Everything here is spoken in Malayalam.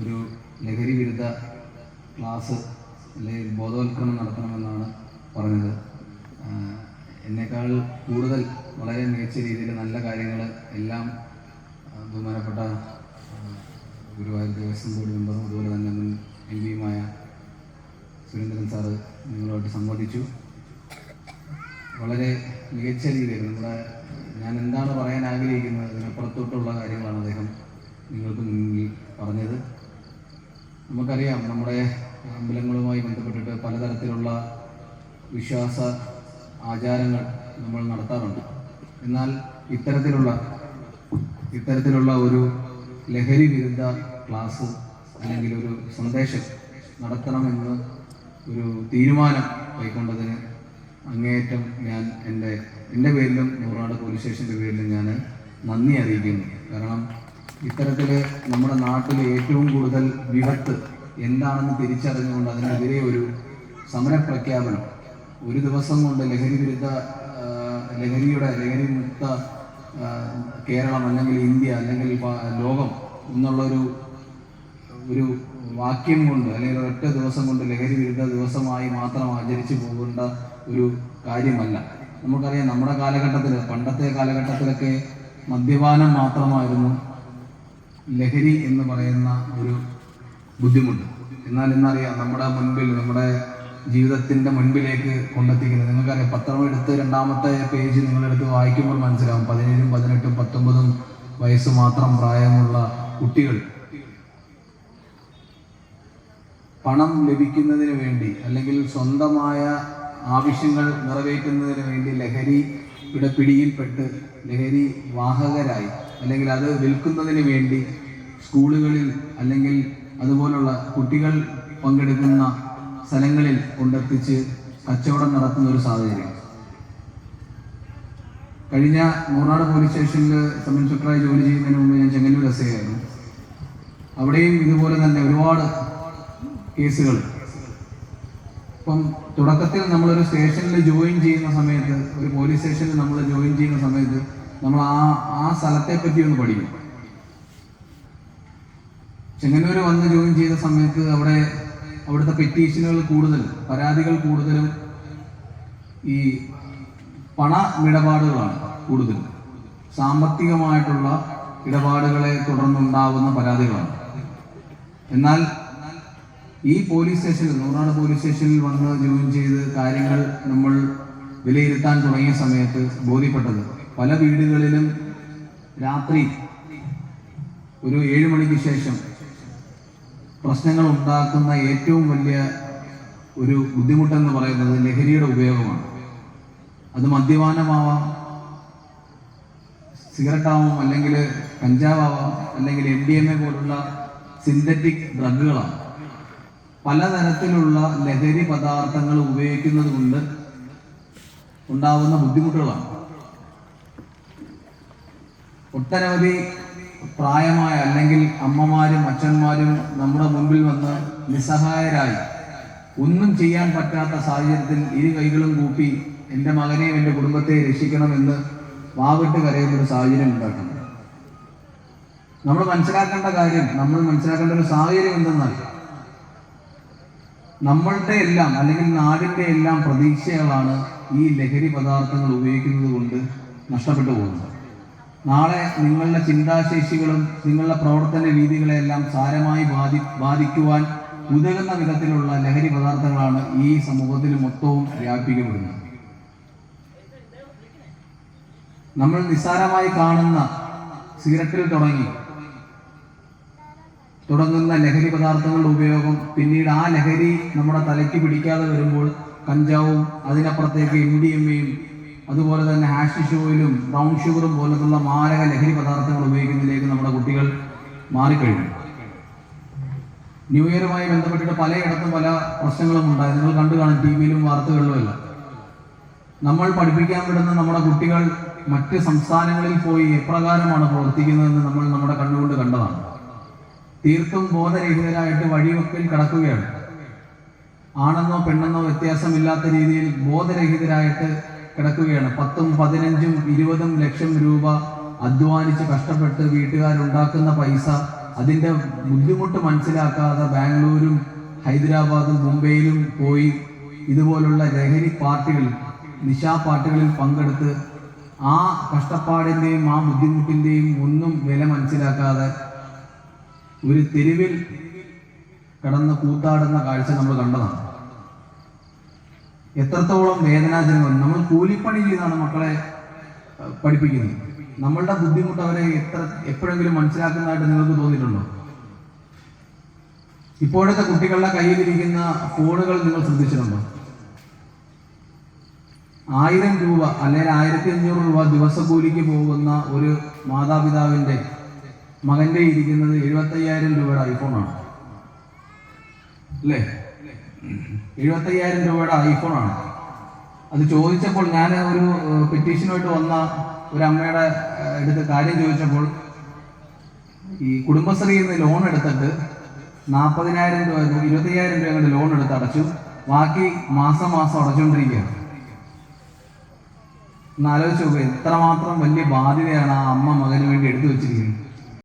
ഒരു ലഹരി വിരുദ്ധ ക്ലാസ് അല്ലെങ്കിൽ ബോധവൽക്കരണം നടത്തണമെന്നാണ് പറഞ്ഞത്. എന്നേക്കാൾ കൂടുതൽ വളരെ മികച്ച രീതിയിൽ നല്ല കാര്യങ്ങൾ എല്ലാം ബഹുമാനപ്പെട്ട ഗുരുവായൂർ ദേവസ്വം ബോർഡ് മെമ്പറും അതുപോലെ തന്നെ മുൻ എം പിയുമായ സുരേന്ദ്രൻ സാറ് നിങ്ങളുമായിട്ട് സംവദിച്ചു വളരെ മികച്ച രീതിയിൽ നമ്മുടെ ഞാൻ എന്താണ് പറയാൻ ആഗ്രഹിക്കുന്നത് അതിനപ്പുറത്തോട്ടുള്ള കാര്യങ്ങളാണ് അദ്ദേഹം നിങ്ങൾക്ക് മുന്നിൽ പറഞ്ഞത്. നമുക്കറിയാം നമ്മുടെ അമ്പലങ്ങളുമായി ബന്ധപ്പെട്ടിട്ട് പലതരത്തിലുള്ള വിശ്വാസ ആചാരങ്ങൾ നമ്മൾ നടത്താറുണ്ട്. എന്നാൽ ഇത്തരത്തിലുള്ള ഇത്തരത്തിലുള്ള ഒരു ലഹരി വിരുദ്ധ ക്ലാസ് അല്ലെങ്കിൽ ഒരു സന്ദേശം നടത്തണമെന്ന് ഒരു തീരുമാനം കൈക്കൊണ്ടതിന് അങ്ങേയറ്റം ഞാൻ എന്റെ എന്റെ പേരിലും നൂറാട് പോലീസ് സ്റ്റേഷന്റെ പേരിലും ഞാൻ നന്ദി അറിയിക്കുന്നു. കാരണം ഇത്തരത്തിൽ നമ്മുടെ നാട്ടിലെ ഏറ്റവും കൂടുതൽ വിപത്ത് എന്താണെന്ന് തിരിച്ചറിഞ്ഞുകൊണ്ട് അതിനെതിരെ ഒരു സമരപ്രഖ്യാപനം. ഒരു ദിവസം കൊണ്ട് ലഹരി വിരുദ്ധ ലഹരിയുടെ ലഹരി മുക്ത കേരളം അല്ലെങ്കിൽ ഇന്ത്യ അല്ലെങ്കിൽ ലോകം എന്നുള്ളൊരു ഒരു വാക്യം കൊണ്ട് അല്ലെങ്കിൽ ഒറ്റ ദിവസം കൊണ്ട് ലഹരി വിരുദ്ധ ദിവസമായി മാത്രം ആചരിച്ചു പോകേണ്ട ഒരു കാര്യമല്ല. നമുക്കറിയാം നമ്മുടെ കാലഘട്ടത്തിൽ പണ്ടത്തെ കാലഘട്ടത്തിലൊക്കെ മദ്യപാനം മാത്രമായിരുന്നു ലഹരി എന്ന് പറയുന്ന ഒരു ബുദ്ധിമുട്ട്. എന്നാൽ എന്നറിയാം നമ്മുടെ മുൻപിൽ നമ്മുടെ ജീവിതത്തിന്റെ മുൻപിലേക്ക് കൊണ്ടെത്തിക്കുന്നത്. നിങ്ങൾക്കറിയാം പത്രം എടുത്ത് രണ്ടാമത്തെ പേജ് നിങ്ങളെടുത്ത് വായിക്കുമ്പോൾ മനസ്സിലാവും. പതിനേഴും പതിനെട്ടും പത്തൊമ്പതും വയസ്സ് മാത്രം പ്രായമുള്ള കുട്ടികൾ. പണം ലഭിക്കുന്നതിന് വേണ്ടി അല്ലെങ്കിൽ സ്വന്തമായ ആവശ്യങ്ങൾ നിറവേറ്റുന്നതിന് വേണ്ടി ലഹരിയുടെ പിടിയിൽപ്പെട്ട് ലഹരി വാഹകരായി അല്ലെങ്കിൽ അത് വിൽക്കുന്നതിന് വേണ്ടി സ്കൂളുകളിൽ അല്ലെങ്കിൽ അതുപോലുള്ള കുട്ടികൾ പങ്കെടുക്കുന്ന സ്ഥലങ്ങളിൽ കൊണ്ടെത്തിച്ച് കച്ചവടം നടത്തുന്ന ഒരു സാഹചര്യം. കഴിഞ്ഞ മൂന്നാട് പോലീസ് സ്റ്റേഷനിൽ സബ് ഇൻസ്പെക്ടറായി ജോലി ചെയ്യുന്നതിന് മുമ്പ് ഞാൻ ചെങ്ങന്നൂർ എസ് ആയിരുന്നു. അവിടെയും ഇതുപോലെ തന്നെ ഒരുപാട് കേസുകൾ. ഇപ്പം തുടക്കത്തിൽ നമ്മളൊരു സ്റ്റേഷനിൽ ജോയിൻ ചെയ്യുന്ന സമയത്ത് ഒരു പോലീസ് സ്റ്റേഷനിൽ നമ്മൾ ജോയിൻ ചെയ്യുന്ന സമയത്ത് നമ്മൾ ആ ആ സ്ഥലത്തെ പറ്റി ഒന്ന് പഠിക്കും. ചെങ്ങന്നൂർ വന്ന് ജോയിൻ ചെയ്ത സമയത്ത് അവിടെ അവിടുത്തെ പെറ്റീഷനുകൾ കൂടുതൽ പരാതികൾ കൂടുതലും ഈ പണ ഇടപാടുകളാണ് കൂടുതൽ. സാമ്പത്തികമായിട്ടുള്ള ഇടപാടുകളെ തുടർന്നുണ്ടാവുന്ന പരാതികളാണ്. എന്നാൽ ഈ പോലീസ് സ്റ്റേഷനിൽ നൂറാട് പോലീസ് സ്റ്റേഷനിൽ വന്ന് ജോയിൻ ചെയ്ത് കാര്യങ്ങൾ നമ്മൾ വിലയിരുത്താൻ തുടങ്ങിയ സമയത്ത് ബോധ്യപ്പെട്ടത് പല വീടുകളിലും രാത്രി ഒരു ഏഴ് മണിക്ക് ശേഷം പ്രശ്നങ്ങൾ ഉണ്ടാക്കുന്ന ഏറ്റവും വലിയ ഒരു ബുദ്ധിമുട്ടെന്ന് പറയുന്നത് ലഹരിയുടെ ഉപയോഗമാണ്. അത് മദ്യപാനമാവാം സിഗരറ്റാവും അല്ലെങ്കിൽ കഞ്ചാവാവാം അല്ലെങ്കിൽ എം ഡി എം എ പോലുള്ള സിന്തറ്റിക് ഡ്രഗുകളാണ്. പലതരത്തിലുള്ള ലഹരി പദാർത്ഥങ്ങൾ ഉപയോഗിക്കുന്നത് കൊണ്ട് ഉണ്ടാവുന്ന ബുദ്ധിമുട്ടുകളാണ്. ഒട്ടനവധി പ്രായമായ അല്ലെങ്കിൽ അമ്മമാരും അച്ഛന്മാരും നമ്മുടെ മുൻപിൽ വന്ന് നിസ്സഹായരായി. ഒന്നും ചെയ്യാൻ പറ്റാത്ത സാഹചര്യത്തിൽ ഇരു കൈകളും കൂപ്പി എന്റെ മകനെയും എന്റെ കുടുംബത്തെ രക്ഷിക്കണമെന്ന് വാവിട്ട് കരയുന്ന ഒരു സാഹചര്യം ഉണ്ടാക്കണം നമ്മൾ മനസ്സിലാക്കേണ്ട കാര്യം നമ്മൾ മനസ്സിലാക്കേണ്ട ഒരു സാഹചര്യം എന്തെന്നാൽ നമ്മളുടെ എല്ലാം അല്ലെങ്കിൽ നാടിന്റെ എല്ലാം പ്രതീക്ഷകളാണ് ഈ ലഹരി പദാർത്ഥങ്ങൾ ഉപയോഗിക്കുന്നത് കൊണ്ട് നഷ്ടപ്പെട്ടു പോകുന്നത്. നാളെ നിങ്ങളുടെ ചിന്താശേഷികളും നിങ്ങളുടെ പ്രവർത്തന രീതികളെല്ലാം സാരമായി ബാധി ബാധിക്കുവാൻ ഉതകുന്ന വിധത്തിലുള്ള ലഹരി പദാർത്ഥങ്ങളാണ് ഈ സമൂഹത്തിൽ മൊത്തവും വ്യാപിക്കപ്പെടുന്നത് നമ്മൾ നിസ്സാരമായി കാണുന്ന സിഗരറ്റിൽ തുടങ്ങി. തുടങ്ങുന്ന ലഹരി പദാർത്ഥങ്ങളുടെ ഉപയോഗം പിന്നീട് ആ ലഹരി നമ്മുടെ തലയ്ക്ക് പിടിക്കാതെ വരുമ്പോൾ കഞ്ചാവും അതിനപ്പുറത്തേക്ക് എം ഡി എം എയും അതുപോലെ തന്നെ ഹാഷിഷ് ഓയിലും ബ്രൗൺ ഷുഗറും പോലത്തുള്ള മാരക ലഹരി പദാർത്ഥങ്ങൾ ഉപയോഗിക്കുന്നതിലേക്ക് നമ്മുടെ കുട്ടികൾ മാറിക്കഴിഞ്ഞു. ന്യൂ ഇയറുമായി ബന്ധപ്പെട്ടിട്ട് പലയിടത്തും പല പ്രശ്നങ്ങളും ഉണ്ടായി. നിങ്ങൾ കണ്ടു കാണും ടി വിയിലും വാർത്തകളിലും എല്ലാം നമ്മൾ പഠിപ്പിക്കാൻ വിടുന്ന നമ്മുടെ കുട്ടികൾ മറ്റ് സംസ്ഥാനങ്ങളിൽ പോയി എപ്രകാരമാണ് പ്രവർത്തിക്കുന്നതെന്ന് നമ്മൾ നമ്മുടെ കണ്ണുകൊണ്ട് കണ്ടതാണ്. തീർത്തും ബോധരഹിതരായിട്ട് വഴിവെക്കിൽ കടക്കുകയാണ്. ആണെന്നോ പെണ്ണെന്നോ വ്യത്യാസമില്ലാത്ത രീതിയിൽ ബോധരഹിതരായിട്ട് കിടക്കുകയാണ്. പത്തും പതിനഞ്ചും ഇരുപതും ലക്ഷം രൂപ അധ്വാനിച്ച് കഷ്ടപ്പെട്ട് വീട്ടുകാരുണ്ടാക്കുന്ന പൈസ അതിന്റെ ബുദ്ധിമുട്ട് മനസ്സിലാക്കാതെ ബാംഗ്ലൂരും ഹൈദരാബാദും മുംബൈയിലും പോയി ഇതുപോലുള്ള ലഹരി പാർട്ടികൾ നിശാ പാർട്ടികളിൽ പങ്കെടുത്ത് ആ കഷ്ടപ്പാടിന്റെയും ആ ബുദ്ധിമുട്ടിന്റെയും ഒന്നും വില മനസ്സിലാക്കാതെ ഒരു തെരുവിൽ കടന്ന് കൂത്താടുന്ന കാഴ്ച നമ്മൾ കണ്ടതാണ്. എത്രത്തോളം വേദനാജനകം. നമ്മൾ കൂലിപ്പണി ചെയ്താണ് മക്കളെ പഠിപ്പിക്കുന്നത്. നമ്മളുടെ ബുദ്ധിമുട്ട് അവരെ എത്ര എപ്പോഴെങ്കിലും മനസ്സിലാക്കുന്നതായിട്ട് നിങ്ങൾക്ക് തോന്നിയിട്ടുണ്ടോ? ഇപ്പോഴത്തെ കുട്ടികളുടെ കയ്യിലിരിക്കുന്ന ഫോണുകൾ നിങ്ങൾ ശ്രദ്ധിച്ചിട്ടുണ്ടോ? ആയിരം രൂപ അല്ലെങ്കിൽ ആയിരത്തി അഞ്ഞൂറ് രൂപ ദിവസക്കൂലിക്ക് പോകുന്ന ഒരു മാതാപിതാവിന്റെ മകന്റെ ഇരിക്കുന്നത് എഴുപത്തയ്യായിരം രൂപയുടെ ഐഫോണാണ് അല്ലേ? എഴുപത്തയ്യായിരം രൂപയുടെ ഐഫോണാണ്. അത് ചോദിച്ചപ്പോൾ ഞാൻ ഒരു പെറ്റീഷനുമായിട്ട് വന്ന ഒരു അമ്മയുടെ അടുത്ത് കാര്യം ചോദിച്ചപ്പോൾ ഈ കുടുംബശ്രീയിൽ നിന്ന് ലോൺ എടുത്തിട്ട് നാൽപ്പതിനായിരം രൂപ ഇരുപത്തയ്യായിരം രൂപ കണ്ട് ലോൺ എടുത്ത് അടച്ചു. ബാക്കി മാസം മാസം അടച്ചുകൊണ്ടിരിക്കുകയാണ് എന്നാലോചിച്ച് നോക്കുക എത്രമാത്രം വലിയ ബാധ്യതയാണ് ആ അമ്മ മകന് വേണ്ടി എടുത്തു വെച്ചിരിക്കുന്നത്.